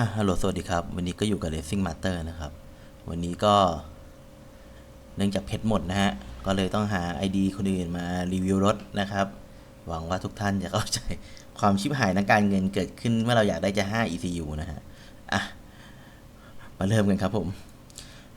อะฮัลโหลสวัสดีครับ วันนี้ก็อยู่กับ Racing Master นะครับ วันนี้ก็เนื่องจากเพชรหมดนะฮะ ก็เลยต้องหา ID คนอื่นมารีวิวรถนะครับ หวังว่าทุกท่านจะเข้าใจความชิบหายทางการเงินเกิดขึ้นเมื่อเราอยากได้จะ 5 ECU นะฮะ อะ มาเริ่มกันครับผม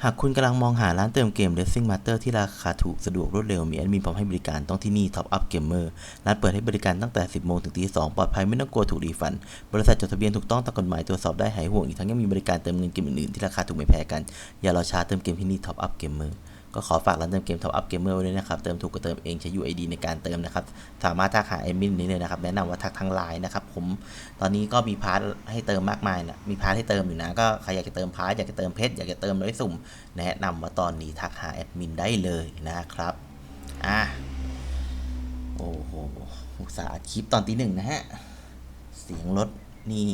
หากคุณกำลังมองหาร้านเติมเกม Racing Master ที่ราคาถูกสะดวกรวดเร็วมีแอดมินพร้อมให้บริการต้องที่นี่ Top Up Gamer ร้านเปิดให้บริการตั้งแต่ 10 โมงถึงตี2ปลอดภัยไม่ต้องกลัวถูกรีฟัน บริษัทจดทะเบียนถูกต้องตามกฎหมายตรวจสอบได้หายห่วงอีกทั้งยังมีบริการเติมเงินเกมอื่นๆที่ราคาถูกไม่แพ้กัน อย่ารอช้าเติมเกมที่นี่ Top Up Gamer ก็ขอฝากร้านเติมเกม Top Up Gamer ไว้ด้วยนะครับ เติมถูกก็เติมเองใช้ UID ในการเติมนะครับ สามารถทักหาแอดมินนี้เลยนะครับ แนะนำว่าทักทางไลน์นะครับ ผม ตอนนี้ก็มีพาร์ทให้เติมมากมายนะ มีพาร์ทให้เติมอยู่นะ ก็ใครอยากจะเติมพาร์ทอยากจะเติมเพชรอยากจะเติมร้อยสุ่ม แนะนำว่าตอนนี้ทักหาแอดมินได้เลยนะครับ อะ โอ้โหอุตสาห์คลิปตอนตีหนึ่งนะฮะ เสียงรถนี่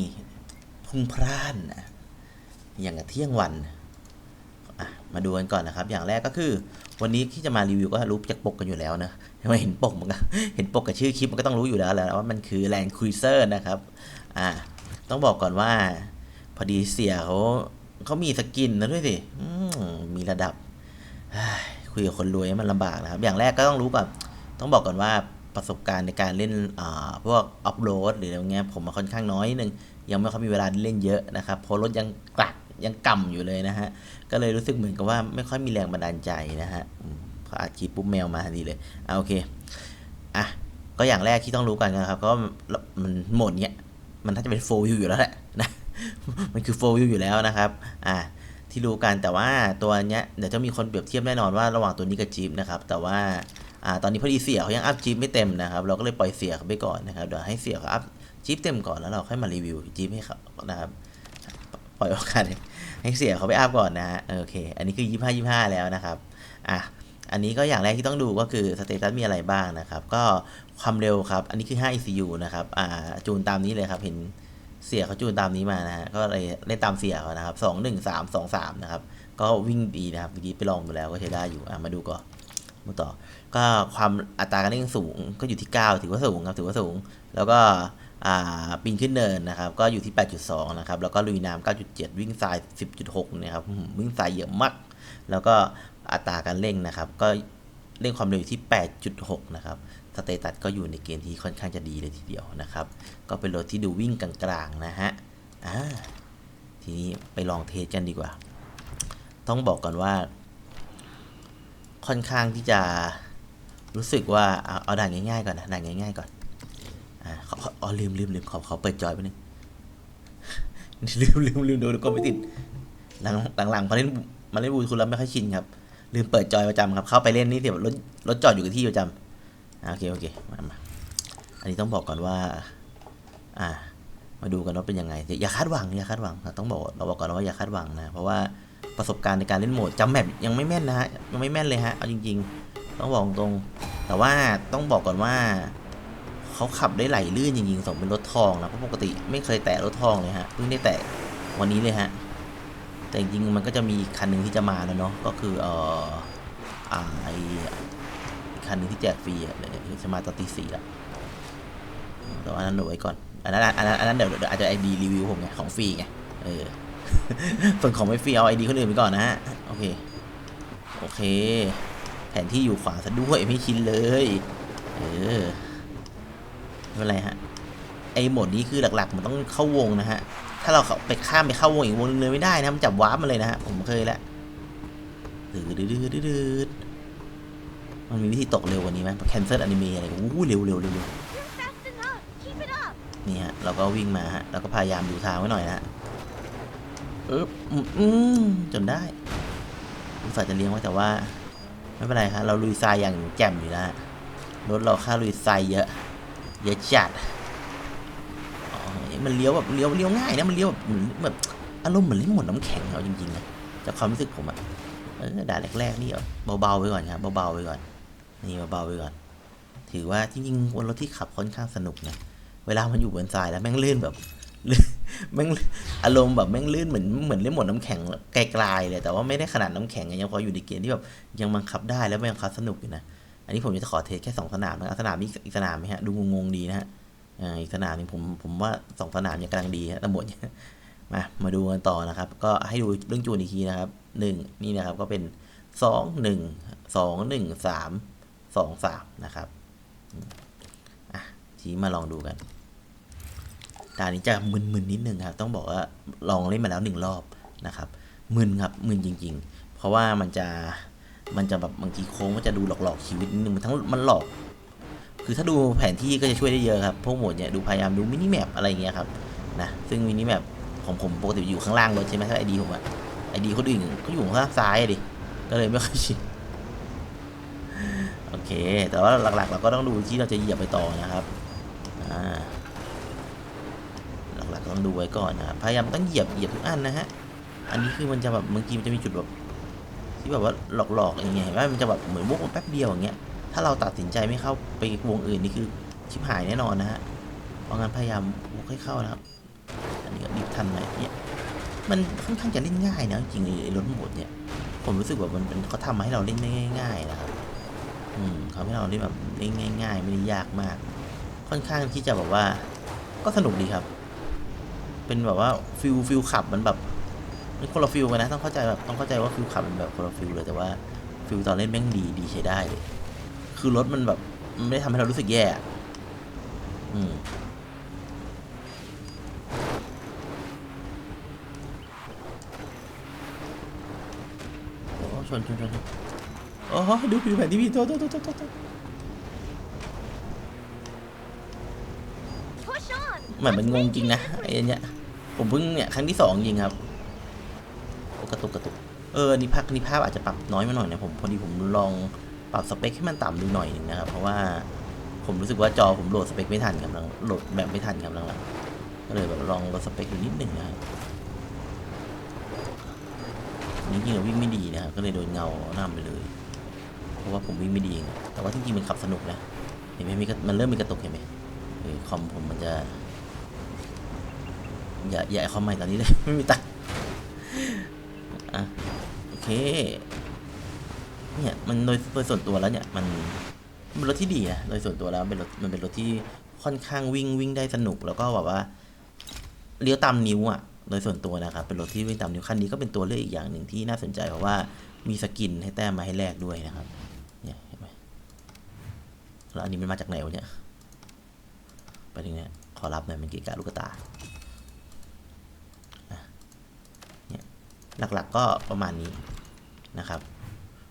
พุ่งพร่านนะอย่างกับเที่ยงวัน มาดูกันก่อนนะครับ อย่างแรกก็คือ วันนี้ที่จะมารีวิวก็รู้จากปกกันอยู่แล้วนะไมเห็นปกมันก็เห็นปกกับชื่อคลิปมันก็ต้องรู้อยู่แล้วแหละว่ามันคือ Land Cruiser นะครับอ่าต้องบอกก่อนว่า พอดีเสียเขาเขามีสกินนะด้วยสิมีระดับคุยกับคนรวยมันลำบากนะครับ อย่างแรกก็ต้องรู้ก่อนต้องบอกก่อนว่าประสบการณ์ในการเล่นพวกอัพโหลดหรืออะไรเงี้ยผมมาค่อนข้างน้อยนึงยังไม่ค่อยมีเวลาเล่นเยอะนะครับเพราะรถยังกลัก ยังก่ำอยู่เลยนะฮะ ก็เลยรู้สึกเหมือนกับว่าไม่ค่อยมีแรงบันดาลใจนะฮะพออัดคลิปปุ๊บแมวมาทันทีเลยอ่าโอเค อะ ก็อย่างแรกที่ต้องรู้กันนะครับ ก็มันโหมดเนี้ย มันถ้าจะเป็น full view อยู่แล้วแหละนะ มันคือ full view อยู่แล้วนะครับ อ่าที่รู้กันแต่ว่าตัวเนี้ยเดี๋ยวจะมีคนเปรียบเทียบแน่นอนว่าระหว่างตัวนี้กับจีปนะครับ แต่ว่าอ่าตอนนี้พอดีเสียเขายังอัพจีปไม่เต็มนะครับ เราก็เลยปล่อยเสียเขาไปก่อนนะครับเดี๋ยวให้เสียเขาอัพจีปเต็มก่อนแล้วเราค่อยมารีวิวจีปให้เขานะครับ ปล่อยโอกาส ให้เสียเขาไปอัพก่อนนะฮะโอเค อันนี้คือยี่ห้ายี่ห้าแล้วนะครับอะอันนี้ก็อย่างแรกที่ต้องดูก็คือสเตตัสมีอะไรบ้างนะครับ ก็ความเร็วครับ อันนี้คือ 5 ECU นะครับอ่าจูนตามนี้เลยครับ เห็นเสียเขาจูนตามนี้มานะฮะ ก็เลยเล่นตามเสียเขานะครับ 2 1 3 2 3 นะครับ ก็วิ่งดีนะครับเมื่อกี้ไปลองดูแล้วก็ใช้ได้อยู่อะมาดูก่อนมาต่อ ก็ความอัตราการเร่งสูงก็อยู่ที่ 9 ถือว่าสูงครับ ถือว่าสูง แล้วก็ ปีนขึ้นเนินนะครับ ก็อยู่ที่ 8.2 นะครับ แล้วก็ลุยน้ำ9.7 วิ่งทราย 10.6 นะครับ วิ่งทรายเยอะมาก แล้วก็อัตราการเร่งนะครับ ก็เร่งความเร็วอยู่ที่ 8.6 นะครับ สเตตัสก็อยู่ในเกณฑ์ที่ค่อนข้างจะดีเลยทีเดียวนะครับ ก็เป็นรถที่ดูวิ่งกลางๆนะฮะ อ่า ทีนี้ไปลองเทสกันดีกว่า ต้องบอกก่อนว่า ค่อนข้างที่จะรู้สึกว่าเอาด่านง่ายๆก่อนนะด่านง่ายๆก่อน อ๋อลืมลืมลืมขอขอเปิดจอยไปหนึ่งลืมลืมลืมดูดูก็ไม่ติด หลังหลังหลังพอเล่นมาเล่นบูทูธแล้วไม่ค่อยชินครับ ลืมเปิดจอยประจำครับ เข้าไปเล่นนี่เดี๋ยวรถรถจอดอยู่กับที่ประจำอ่าโอเคโอเคมามาอันนี้ต้องบอกก่อนว่า อ่า มาดูกันว่าเป็นยังไงอย่าอย่าคาดหวังอย่าคาดหวังต้องบอกเราบอกก่อนว่าอย่าคาดหวังนะ เพราะว่าประสบการณ์ในการเล่นโหมดจำแมปยังไม่แม่นนะฮะยังไม่แม่นเลยฮะเอาจริง ๆ ต้องบอกตรงแต่ว่าต้องบอกก่อนว่า เขาขับได้ไหลลื่นจริงๆสมเป็นรถทองนะเพราะปกติไม่เคยแตะรถทองเลยฮะเพิ่งได้แตะวันนี้เลยฮะแต่จริงๆมันก็จะมีคันหนึ่งที่จะมาแล้วเนาะก็คือเอ่ออ่าไออีกคันหนึ่งที่แจกฟรีอะเดี๋ยวจะมาตอนตีสี่ละแต่ว่าอันนั้นเดี๋ยวไว้ก่อนอันนั้นอันนั้นอันนั้นเดี๋ยวเดี๋ยวอาจจะไอดีรีวิวผมไงของฟรีไงเออส่วนของไม่ฟรีเอาไอดีคนอื่นไปก่อนนะฮะโอเคโอเค แผนที่อยู่ขวาซะด้วยไม่ชินเลย เออ ไม่เป็นไรฮะไอโหมดนี้คือหลักๆ มันต้องเข้าวงนะฮะ ถ้าเราเไปข้ามไปเข้าวงอีกวงนึงเลยไม่ได้นะ มันจับวาร์ปมาเลยนะฮะ ผมเคยแล้วดืดดืดดืดมันมีวิธีตกเร็วกว่านี้ไหมแคนเซิลอนิเมะอะไรอู้เร็วเร็วเร็วเร็วนี่ฮะ เราก็วิ่งมาฮะ แล้วก็พยายามดูทางไว้หน่อยนะฮะเอออืมจนได้อุตส่าห์จะเลี้ยงไว้แต่ว่า ไม่เป็นไรครับเราลุยทรายอย่างแจ่มอยู่แล้วรถเราค่าลุยทรายเยอะ เยอะจัดมันเลี้ยวแบบเลี้ยวเลี้ยวง่ายนะมันเลี้ยวแบบเหมือนแบบอารมณ์เหมือนเล่นหมดน้ำแข็งเอาจริงๆนะจากความรู้สึกผมอะเออด่านแรกๆนี่เอาเบาๆไปก่อนครับเบาๆไปก่อนนี่เบาๆไปก่อน ถือว่าจริงๆบนรถที่ขับค่อนข้างสนุกนะเวลามันอยู่บนทรายแล้วแม่งลื่นแบบแม่งอารมณ์แบบแม่งลื่นเหมือนเหมือนเล่นหมดน้ำแข็งไกลๆเลยแต่ว่าไม่ได้ขนาดน้ำแข็งไงยังพออยู่ในเกณฑ์ที่แบบยังบังคับได้แล้วยังคับสนุกอยู่นะ อันนี้ผมจะขอเทสแค่สองสนามนะสนามนี้อีกสนามไหมฮะดูงงๆดีนะฮะอีกสนามนึงผมผมว่าสองสนามยังกำลังดีฮะตำบลมามาดูกันต่อนะครับ ก็ให้ดูเรื่องจูนอีกทีนะครับหนึ่งนี่นะครับก็เป็นสองหนึ่งสองหนึ่งสามสองสามนะครับอะชี้มาลองดูกันด่านนี้จะมึนๆนิดนึงครับ ต้องบอกว่าลองเล่นมาแล้วหนึ่งรอบนะครับมึนครับมึนจริง ๆ เพราะว่ามันจะ มันจะแบบบางทีโค้งมันจะดูหลอกๆชีวิตนิดนึงมันทั้งมันหลอก คือถ้าดูแผนที่ก็จะช่วยได้เยอะครับ พวกหมดเนี่ยดูพยายามดูมินิแมปอะไรอย่างเงี้ยครับนะซึ่งมินิแมปของผมปกติอยู่ข้างล่างรถใช่ไหมถ้าไอดีผมอะไอดีคนอื่นก็อยู่ข้างซ้ายดิก็เลยไม่ค่อยชินโอเค แต่ว่าหลักๆ เราก็ต้องดูที่เราจะเหยียบไปต่อนะครับอ่าหลักๆต้องดูไว้ก่อนนะพยายามต้องเหยียบเหยียบทุกอันนะฮะอันนี้คือมันจะแบบบางทีมันจะมีจุดแบบ ที่แบบว่าหลอกๆอย่างเงี้ยเห็นไหมมันจะแบบเหมือนวกมาแป๊บเดียวอย่างเงี้ยถ้าเราตัดสินใจไม่เข้าไปวงอื่นนี่คือชิบหายแน่นอนนะฮะเพราะงั้นพยายามวกให้เข้านะครับ อันนี้ก็ดิบทันไหมเนี่ยมันค่อนข้างจะเล่นง่ายนะจริงไอ้รถโหมดเนี่ย ผมรู้สึกว่ามันเป็นเขาทำมาให้เราเล่นได้ง่าย ๆ นะครับอืมเขาให้เราเล่นแบบเล่นง่าย ๆ ไม่ได้ยากมาก ค่อนข้างที่จะแบบว่า ก็สนุกดีครับ เป็นแบบว่าฟิลฟิลขับมันแบบ นคนละฟิลกันนะต้องเข้าใจแบบต้องเข้าใจว่าฟิลขับมันแบบคนละฟิลเลยแต่ว่าฟิลตอนเล่นแม่งดีดีใช้ได้เลยคือรถมันแบบมันไม่ได้ทำให้เรารู้สึกแย่อะอืมโอ้ชนชนชนชนโอ้ดูผิวแผ่นที่พี่โทษโทษโทษโทษโทษ Push on. เหมือนมัน Let's งง make จริงนะ history. ไอ้เนี่ยผมเพิ่งเนี่ยครั้งที่สองจริงครับโอ้ กระตุกกระตุกเออนี่ภาพนี่ภาพอาจจะปรับน้อยมาหน่อยนะผมพอดีผมลองปรับสเปคให้มันต่ำดูหน่อยหนึ่งนะครับเพราะว่าผมรู้สึกว่าจอผมโหลดสเปคไม่ทันครับหลังโหลดแบบไม่ทันครับหลังๆก็เลยแบบลองลดสเปคดูนิดหนึ่งนะครับจริงๆเราวิ่งไม่ดีนะครับก็เลยโดนเงานำไปเลย เพราะว่าผมวิ่งไม่ดี แต่ว่าจริงๆมันขับสนุกนะเห็นไหมมีมันเริ่มมีกระตุกเห็นไหมเออคอมผมมันจะ อย่าอย่าคอมใหม่ตอนนี้เลยไม่มีตังค์ เคเนี่ยมันโดยโดยส่วนตัวแล้วเนี่ยมันเป็นรถที่ดีนะโดยส่วนตัวแล้วเป็นรถมันเป็นรถที่ค่อนข้างวิ่งวิ่งได้สนุกแล้วก็แบบว่าเลี้ยวตามนิ้วอะโดยส่วนตัวนะครับเป็นรถที่วิ่งตามนิ้วคันนี้ก็เป็นตัวเลือกอีกอย่างหนึ่งที่น่าสนใจเพราะว่ามีสกินให้แต้มมาให้แลกด้วยนะครับเนี่ยเห็นไหมแล้วอันนี้มันมาจากไหนวะเนี่ยไปถึงเนี่ยขอรับหน่อยมันเกะกะลูกตาเนี่ยหลักๆก็ประมาณนี้ นะครับ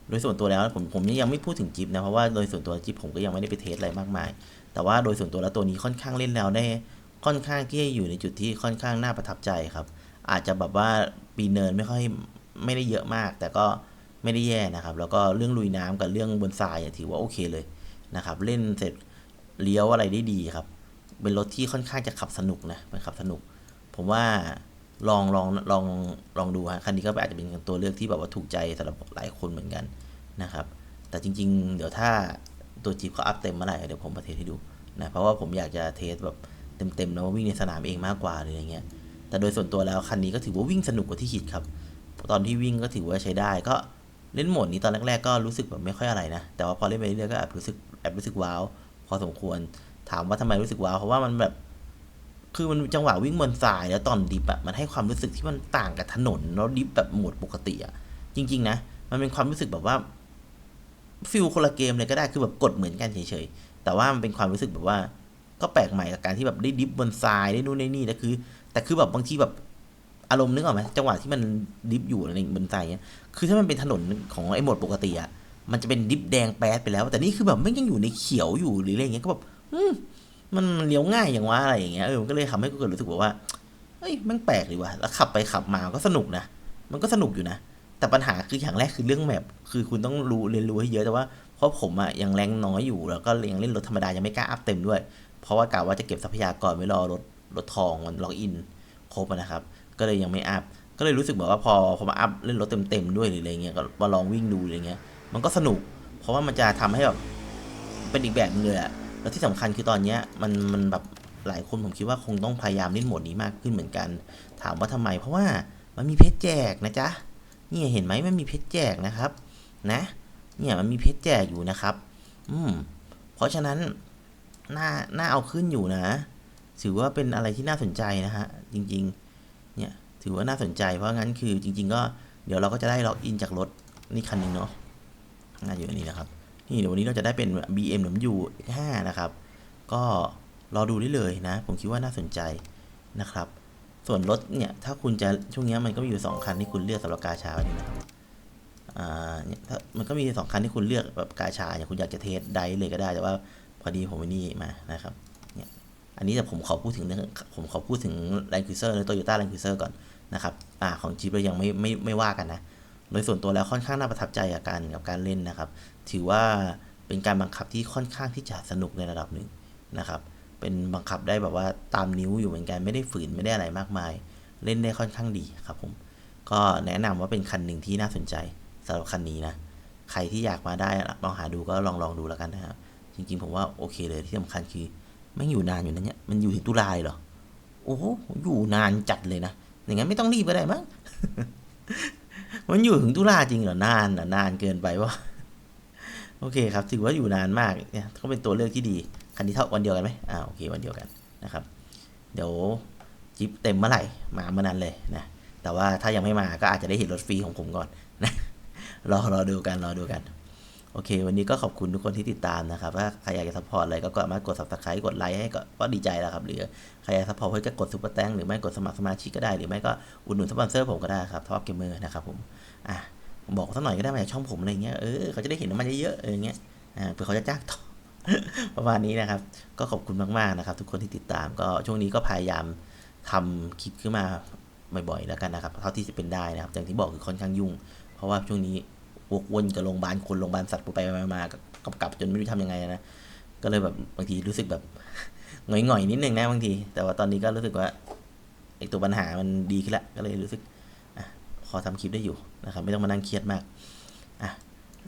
โดยส่วนตัวแล้วผมผมยังไม่พูดถึงจิ๊บนะเพราะว่าโดยส่วนตัวจิ๊บผมก็ยังไม่ได้ไปเทสอะไรมากมาย แต่ว่าโดยส่วนตัวแล้วตัวนี้ค่อนข้างเล่นแล้วได้ค่อนข้างที่จะอยู่ในจุดที่ค่อนข้างน่าประทับใจครับ อาจจะแบบว่าปีเนินไม่ค่อยไม่ได้เยอะมาก แต่ก็ไม่ได้แย่นะครับ แล้วก็เรื่องลุยน้ำกับเรื่องบนทรายถือว่าโอเคเลยนะครับ เล่นเสร็จเลี้ยวอะไรได้ดีครับ เป็นรถที่ค่อนข้างจะขับสนุกนะเป็นขับสนุก ผมว่า ลองลองลองลองดูฮะคันนี้ก็อาจจะเป็นตัวเลือกที่แบบว่าถูกใจสำหรับหลายคนเหมือนกันนะครับ แต่จริง ๆ เดี๋ยวถ้าตัวจีบเขาอัพเต็มเมื่อไหร่เดี๋ยวผมมาเทสให้ดูนะเพราะว่าผมอยากจะเทสแบบเต็มๆแล้ววิ่งในสนามเองมากกว่าเลยอย่างเงี้ยแต่โดยส่วนตัวแล้วคันนี้ก็ถือว่าวิ่งสนุกกว่าที่คิดครับ ตอนที่วิ่งก็ถือว่าใช้ได้ ก็เล่นโหมดนี้ตอนแรกๆก็รู้สึกแบบไม่ค่อยอะไรนะ แต่ว่าพอเล่นไปเรื่อยๆก็แอบรู้สึกแอบรู้สึกว้าวพอสมควร ถามว่าทำไมรู้สึกว้าวเพราะว่ามันแบบ คือมันจังหวะวิ่งบนทรายแล้วตอนดิฟอะมันให้ความรู้สึกที่มันต่างกับถนนแล้วดิฟแบบหมดปกติอะจริง ๆ นะ มันเป็นความรู้สึกแบบว่าฟิลคนละเกมเลยก็ได้คือแบบกดเหมือนกันเฉยๆ แต่ว่ามันเป็นความรู้สึกแบบว่า ก็แปลกใหม่กับการที่แบบได้ดิฟบนทรายได้นู่นได้นี่แต่คือ แต่คือแบบบางทีแบบอารมณ์นึกออกไหมจังหวะที่มันดิฟอยู่อะไรบนทรายเนี้ยคือถ้ามันเป็นถนนของไอ้หมดปกติอะมันจะเป็นดิฟแดงแป๊ดไปแล้ว แต่นี่คือแบบไม่ยังอยู่ในเขียวอยู่หรืออะไรเงี้ยก็แบบอืม มันเลี้ยวง่ายอย่างว่าอะไรอย่างเงี้ยเออมันก็เลยทำให้กูเกิดรู้สึกแบบว่าเอ้ยมันแปลกดีว่ะแล้วขับไปขับมาก็สนุกนะมันก็สนุกอยู่นะ แต่ปัญหาคืออย่างแรกคือเรื่องแมปคือคุณต้องรู้เรียนรู้ให้เยอะแต่ว่าเพราะผมอะยังแรงน้อยอยู่แล้วก็ยังเล่นรถธรรมดายังไม่กล้าอัพเต็มด้วย เพราะว่ากะว่าจะเก็บทรัพยากรไว้รอรถรถทองมันล็อกอินครบนะครับ ก็เลยยังไม่อัพก็เลยรู้สึกแบบว่าพอพอมาอัพเล่นรถเต็มๆด้วยหรืออะไรเงี้ยก็มาลองวิ่งดูอะไรเงี้ย มันก็สนุก เพราะว่ามันจะทำให้แบบเป็นอีกแบบนึงเลยอะ แล้วที่สำคัญคือตอนเนี้ยมันมันแบบหลายคนผมคิดว่าคงต้องพยายามเล่นโหมดนี้มากขึ้นเหมือนกัน ถามว่าทำไม เพราะว่ามันมีเพชรแจกนะจ๊ะเนี่ยเห็นไหมมันมีเพชรแจกนะครับ นะ เนี่ยมันมีเพชรแจกอยู่นะครับ อืม เพราะฉะนั้นน่าน่าเอาขึ้นอยู่นะ ถือว่าเป็นอะไรที่น่าสนใจนะฮะจริง ๆ เนี่ยถือว่าน่าสนใจเพราะงั้นคือจริง ๆ ก็เดี๋ยวเราก็จะได้ล็อกอินจากรถนี่คันนึงเนาะน่าอยู่อันนี้นะครับ นี่เดี๋ยววันนี้เราจะได้เป็น BMW 5นะครับ ก็รอดูได้เลยนะ ผมคิดว่าน่าสนใจนะครับ ส่วนรถเนี่ย ถ้าคุณจะช่วงนี้มันก็มีอยู่สองคันที่คุณเลือกสำหรับกาชาวันนี้นะครับอ่าเนี่ยถ้ามันก็มีสองคันที่คุณเลือกแบบกาชาอย่างคุณอยากจะเทสไดเลยก็ได้ แต่ว่าพอดีผมไม่นี่มานะครับเนี่ยอันนี้แต่ผมขอพูดถึงเรื่องผมขอพูดถึง Land Cruiser หรือ Toyota Land Cruiser ก่อนนะครับ อ่า ของจีบเรายังไม่ไม่ไม่ว่ากันนะ โดยส่วนตัวแล้วค่อนข้างน่าประทับใจกับการกับการเล่นนะครับ ถือว่าเป็นการบังคับที่ค่อนข้างที่จะสนุกในระดับหนึ่งนะครับ เป็นบังคับได้แบบว่าตามนิ้วอยู่เหมือนกันไม่ได้ฝืนไม่ได้อะไรมากมาย เล่นได้ค่อนข้างดีครับผม ก็แนะนำว่าเป็นคันหนึ่งที่น่าสนใจสำหรับคันนี้นะ ใครที่อยากมาได้ลองหาดูก็ลองลองดูแล้วกันนะครับ จริงๆ ผมว่าโอเคเลยที่สำคัญคือไม่อยู่นานอยู่นะเนี่ยมันอยู่ถึงตุลาเลยเหรอ โอ้อยู่นานจัดเลยนะอย่างนั้นไม่ต้องรีบก็ได้มั้ง มันอยู่ถึงตุลาจริงเหรอนานนะนานเกินไปวะโอเคครับถือว่าอยู่นานมากเนี่ยก็เป็นตัวเลือกที่ดีคันนี้เท่าวันเดียวกันไหมอ่าโอเควันเดียวกันนะครับ เดี๋ยวจิปเต็มเมื่อไหร่มาเมื่อนั้นเลยนะแต่ว่าถ้ายังไม่มาก็อาจจะได้เห็นรถฟรีของผมก่อนนะรอรอดูกันรอดูกัน โอเค วันนี้ก็ขอบคุณทุกคนที่ติดตามนะครับ ถ้าใครอยากจะซัพพอร์ตอะไรก็สามารถกด subscribe กดไลค์ให้ก็กดีใจแล้วครับ หรือใครอยากซัพพอร์ตให้ก็กดซุปเปอร์แตงหรือไม่กดสมัครสมาชิกก็ได้ หรือไม่ก็อุดหนุนสปอนเซอร์ผมก็ได้ครับท็อปเกมเมอร์นะครับผมอะบอกสักหน่อยก็ได้มาจากช่องผมอะไรเงี้ย เออเขาจะได้เห็นมันเยอะๆเอออย่างเงี้ย อ่า เผื่อเขาจะจ้างต่อ ประมาณนี้นะครับ ก็ขอบคุณมากๆนะครับ ทุกคนที่ติดตาม ก็ช่วงนี้ก็พยายามทำคลิปขึ้นมาบ่อยๆแล้วกันนะครับ เท่าที่จะเป็นได้นะครับ อย่างที่บอกคือค่อนข้างยุ่ง เพราะว่าช่วงนี้ วกวนกับโรงพยาบาลคนโรงพยาบาลสัตว์ไปมาๆกับกลับจนไม่รู้ทำยังไงนะก็เลยแบบบางทีรู้สึกแบบหงอยๆนิดนึงนะบางที แต่ว่าตอนนี้ก็รู้สึกว่าไอตัวปัญหามันดีขึ้นละก็เลยรู้สึกอะพอทำคลิปได้อยู่นะครับ ไม่ต้องมานั่งเครียดมากอะ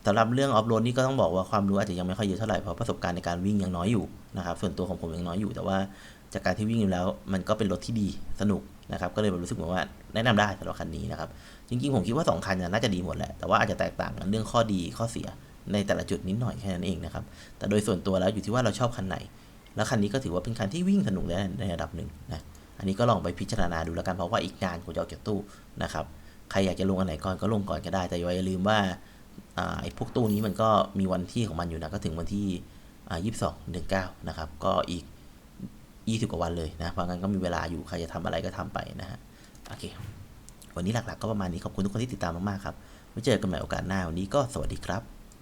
สำหรับเรื่องออฟโรดนี่ก็ต้องบอกว่าความรู้อาจจะยังไม่ค่อยเยอะเท่าไหร่เพราะประสบการณ์ในการวิ่งยังน้อยอยู่นะครับ ส่วนตัวของผมยังน้อยอยู่ แต่ว่าจากการที่วิ่งอยู่แล้ว มันก็เป็นรถที่ดีสนุก นะครับก็เลยแบบรู้สึกเหมือนว่าแนะนำได้สำหรับคันนี้นะครับจริงๆผมคิดว่าสองคันน่าจะดีหมดแหละแต่ว่าอาจจะแตกต่างกันเรื่องข้อดีข้อเสียในแต่ละจุดนิดหน่อยแค่นั้นเองนะครับแต่โดยส่วนตัวแล้วอยู่ที่ว่าเราชอบคันไหน แล้วคันนี้ก็ถือว่าเป็นคันที่วิ่งสนุกได้ในระดับหนึ่งนะอันนี้ก็ลองไปพิจารณาดูแล้วกันเพราะว่าอีกนานกว่าจะออกจากตู้นะครับใครอยากจะลงอันไหนก่อนก็ลงก่อนก็ได้แต่อย่าลืมว่าไอ้พวกตู้นี้มันก็มีวันที่ของมันอยู่นะก็ถึงวันที่อ่ายี่สิบสองเดือนเก้านะครับ ก็อีก ยี่สิบกว่าวันเลยนะ เพราะงั้นก็มีเวลาอยู่ใครจะทำอะไรก็ทำไปนะฮะ โอเค วันนี้หลักๆ ก็ประมาณนี้ ขอบคุณทุกคนที่ติดตามมากๆครับ ไว้เจอกันใหม่โอกาสหน้า วันนี้ก็สวัสดีครับ